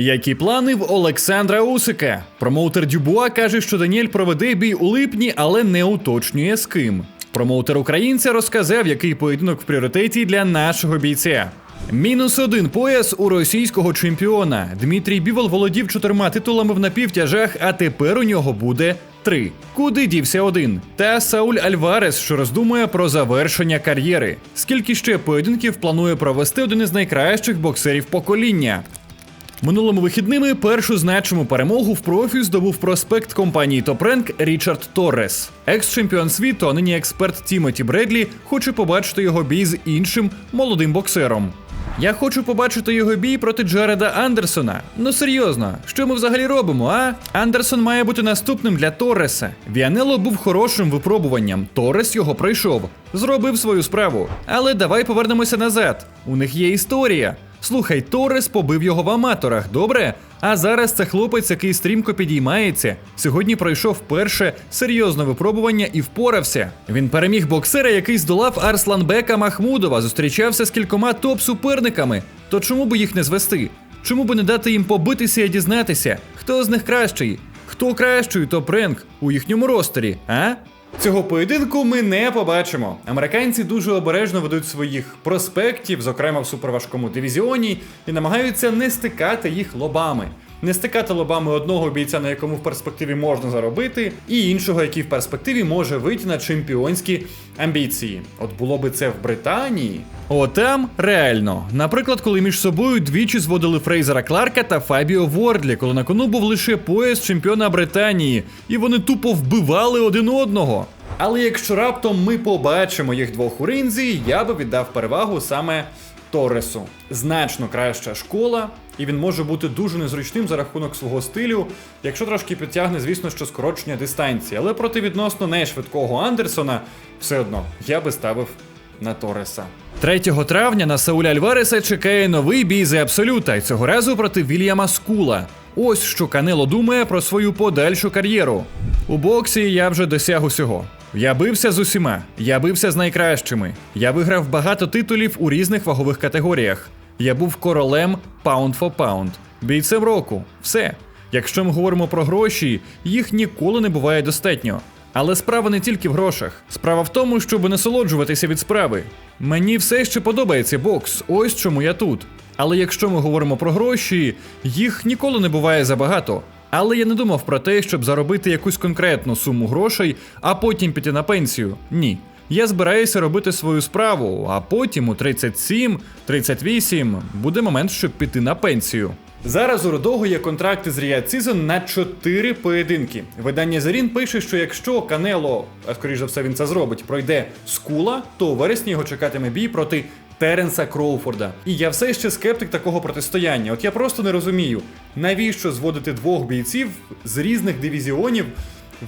Які плани в Олександра Усика? Промоутер Дюбуа каже, що Даніель проведе бій у липні, але не уточнює з ким. Промоутер українця розказав, який поєдинок в пріоритеті для нашого бійця. Мінус один пояс у російського чемпіона. Дмитрій Бівол володів чотирма титулами в напівтяжах, а тепер у нього буде три. Куди дівся один? Та Сауль Альварес, що роздумує про завершення кар'єри. Скільки ще поєдинків планує провести один із найкращих боксерів покоління? Минулими вихідними першу значиму перемогу в профі здобув проспект компанії Топренк Річард Торрес. Екс-чемпіон світу, а нині експерт Тімоті Бредлі, хоче побачити його бій з іншим молодим боксером. Я хочу побачити його бій проти Джареда Андерсона. Ну серйозно, що ми взагалі робимо, а? Андерсон має бути наступним для Торреса. Віанело був хорошим випробуванням. Торрес його пройшов, зробив свою справу. Але давай повернемося назад. У них є історія. Слухай, Торрес побив його в аматорах, добре? А зараз це хлопець, який стрімко підіймається. Сьогодні пройшов перше серйозне випробування і впорався. Він переміг боксера, який здолав Арсланбека Махмудова, зустрічався з кількома топ-суперниками. То чому би їх не звести? Чому би не дати їм побитися і дізнатися, хто з них кращий? Хто кращий топ-ренк у їхньому ростері, а? Цього поєдинку ми не побачимо. Американці дуже обережно ведуть своїх проспектів, зокрема в суперважкому дивізіоні, і намагаються не стикати їх лобами. Не стикати лобами одного бійця, на якому в перспективі можна заробити, і іншого, який в перспективі може вийти на чемпіонські амбіції. От було би це в Британії. О, там реально. Наприклад, коли між собою двічі зводили Фрейзера Кларка та Фабіо Вордлі, коли на кону був лише пояс чемпіона Британії, і вони тупо вбивали один одного. Але якщо раптом ми побачимо їх двох у ринзі, я би віддав перевагу саме Торресу. Значно краща школа, і він може бути дуже незручним за рахунок свого стилю, якщо трошки підтягне, звісно, що скорочення дистанції. Але проти відносно нешвидкого Андерсона, все одно я би ставив на Торреса. 3 травня на Сауля Альвареса чекає новий бій за абсолюта, і цього разу проти Вільяма Скула. Ось що Канело думає про свою подальшу кар'єру. У боксі я вже досяг усього. Я бився з усіма, я бився з найкращими. Я виграв багато титулів у різних вагових категоріях. Я був королем Pound for Pound, бійцем року. Все. Якщо ми говоримо про гроші, їх ніколи не буває достатньо. Але справа не тільки в грошах. Справа в тому, щоб насолоджуватися від справи. Мені все ще подобається бокс, ось чому я тут. Але якщо ми говоримо про гроші, їх ніколи не буває забагато. Але я не думав про те, щоб заробити якусь конкретну суму грошей, а потім піти на пенсію. Ні. Я збираюся робити свою справу, а потім у 37-38 буде момент, щоб піти на пенсію. Зараз у Рудого є контракти з Сізон на 4 поєдинки. Видання Зарін пише, що якщо Канело, а скоріш за все він це зробить, пройде скула, то у вересні його чекатиме бій проти Теренса Кроуфорда. І я все ще скептик такого протистояння. От я просто не розумію, навіщо зводити двох бійців з різних дивізіонів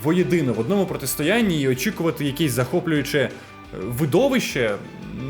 воєдино в одному протистоянні і очікувати якесь захоплююче е, видовище.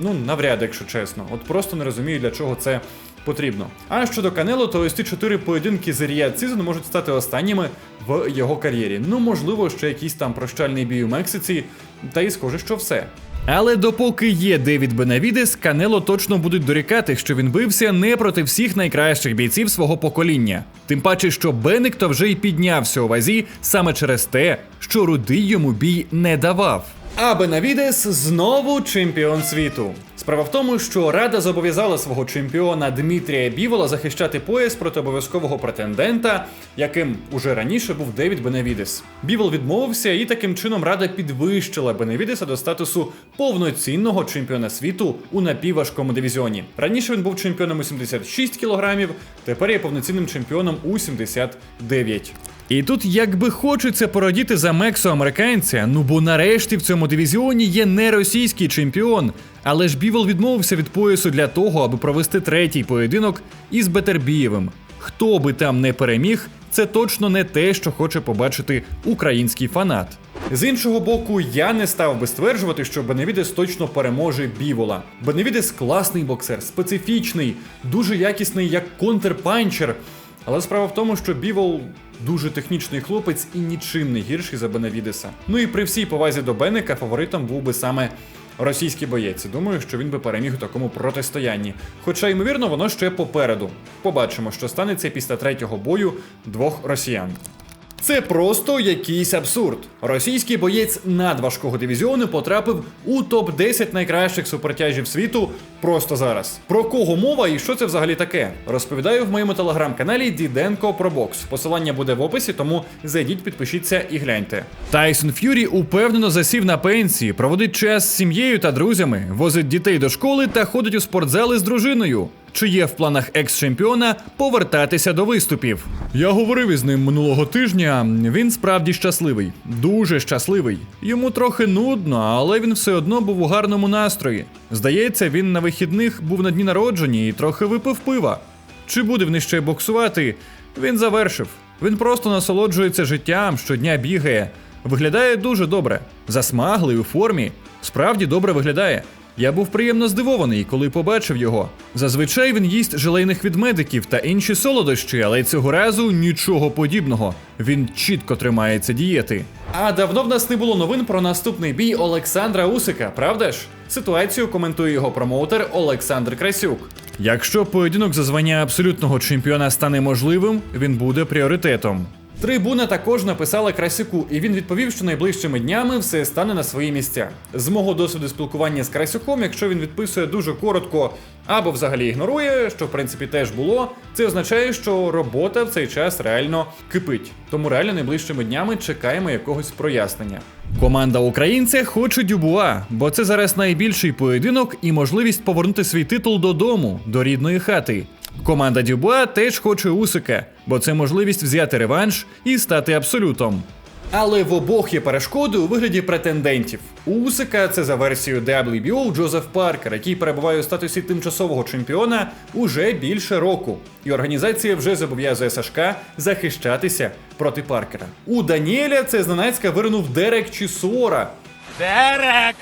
Ну, навряд, якщо чесно. От просто не розумію, для чого це потрібно. А щодо Канело, то ось ці чотири поєдинки з Ріад Сізон можуть стати останніми в його кар'єрі. Ну, можливо, ще якийсь там прощальний бій у Мексиці, та й схоже, що все. Але допоки є Девід Бенавідес, Канело точно будуть дорікати, що він бився не проти всіх найкращих бійців свого покоління. Тим паче, що Беник то вже й піднявся у вазі саме через те, що рудий йому бій не давав. А Бенавідес знову чемпіон світу. Справа в тому, що Рада зобов'язала свого чемпіона Дмитрія Бівола захищати пояс проти обов'язкового претендента, яким уже раніше був Девід Бенавідес. Бівол відмовився, і таким чином Рада підвищила Бенавідеса до статусу повноцінного чемпіона світу у напівважкому дивізіоні. Раніше він був чемпіоном у 76 кілограмів, тепер є повноцінним чемпіоном у 79. І тут якби хочеться порадіти за Мексо американця, ну бо нарешті в цьому дивізіоні є не російський чемпіон. Але ж Бівол відмовився від поясу для того, аби провести третій поєдинок із Бетербієвим. Хто би там не переміг, це точно не те, що хоче побачити український фанат. З іншого боку, я не став би стверджувати, що Беневідес точно переможе Бівола. Беневідес класний боксер, специфічний, дуже якісний як контрпанчер. Але справа в тому, що Бівол дуже технічний хлопець і нічим не гірший за Бенавідеса. Ну і при всій повазі до Бенека фаворитом був би саме російський боєць. Думаю, що він би переміг у такому протистоянні. Хоча, ймовірно, воно ще попереду. Побачимо, що станеться після третього бою двох росіян. Це просто якийсь абсурд. Російський боєць надважкого дивізіону потрапив у топ-10 найкращих супертяжів світу просто зараз. Про кого мова і що це взагалі таке? Розповідаю в моєму телеграм-каналі Діденко про бокс. Посилання буде в описі, тому зайдіть, підпишіться і гляньте. Тайсон Ф'юрі упевнено засів на пенсії, проводить час з сім'єю та друзями, возить дітей до школи та ходить у спортзали з дружиною. Чи є в планах екс-чемпіона повертатися до виступів? Я говорив із ним минулого тижня. Він справді щасливий, дуже щасливий. Йому трохи нудно, але він все одно був у гарному настрої. Здається, він на вихідних був на дні народження і трохи випив пива. Чи буде він ще боксувати? Він завершив. Він просто насолоджується життям, щодня бігає. Виглядає дуже добре, засмаглий у формі. Справді добре виглядає. Я був приємно здивований, коли побачив його. Зазвичай він їсть желейних ведмедиків та інші солодощі, але цього разу нічого подібного. Він чітко тримається дієти. А давно в нас не було новин про наступний бій Олександра Усика, правда ж? Ситуацію коментує його промоутер Олександр Красюк. Якщо поєдинок за звання абсолютного чемпіона стане можливим, він буде пріоритетом. Трибуна також написала Красюку, і він відповів, що найближчими днями все стане на свої місця. З мого досвіду спілкування з Красюком, якщо він відписує дуже коротко або взагалі ігнорує, що в принципі теж було, це означає, що робота в цей час реально кипить. Тому реально найближчими днями чекаємо якогось прояснення. Команда українця хоче Дюбуа, бо це зараз найбільший поєдинок і можливість повернути свій титул додому, до рідної хати. Команда Дюбуа теж хоче Усика, бо це можливість взяти реванш і стати абсолютом. Але в обох є перешкоди у вигляді претендентів. У Усика це за версією WBO Джозеф Паркер, який перебуває у статусі тимчасового чемпіона уже більше року. І організація вже зобов'язує Сашка захищатися проти Паркера. У Даніеля це зненацька виринув Дерек Чісора, Дерек!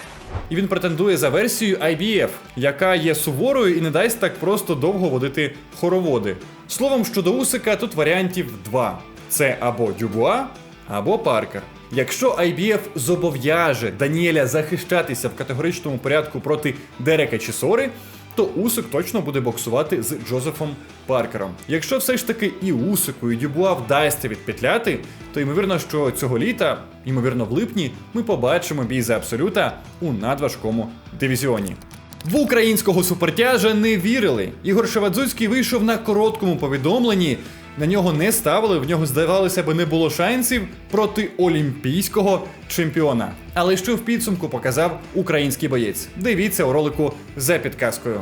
І він претендує за версією IBF, яка є суворою і не дасть так просто довго водити хороводи. Словом, щодо Усика, тут варіантів два: це або Дюбуа, або Паркер. Якщо IBF зобов'яже Даніеля захищатися в категоричному порядку проти Дерека Чісори, то Усик точно буде боксувати з Джозефом Паркером. Якщо все ж таки і Усику, і Дюбуа вдасться відпетляти, то ймовірно, що цього літа, ймовірно, в липні, ми побачимо бій за абсолюта у надважкому дивізіоні. В українського супертяжа не вірили. Ігор Шевадзуцький вийшов на короткому повідомленні. На нього не ставили, в нього здавалося би не було шансів проти олімпійського чемпіона. Але що в підсумку показав український боєць? Дивіться у ролику за підказкою.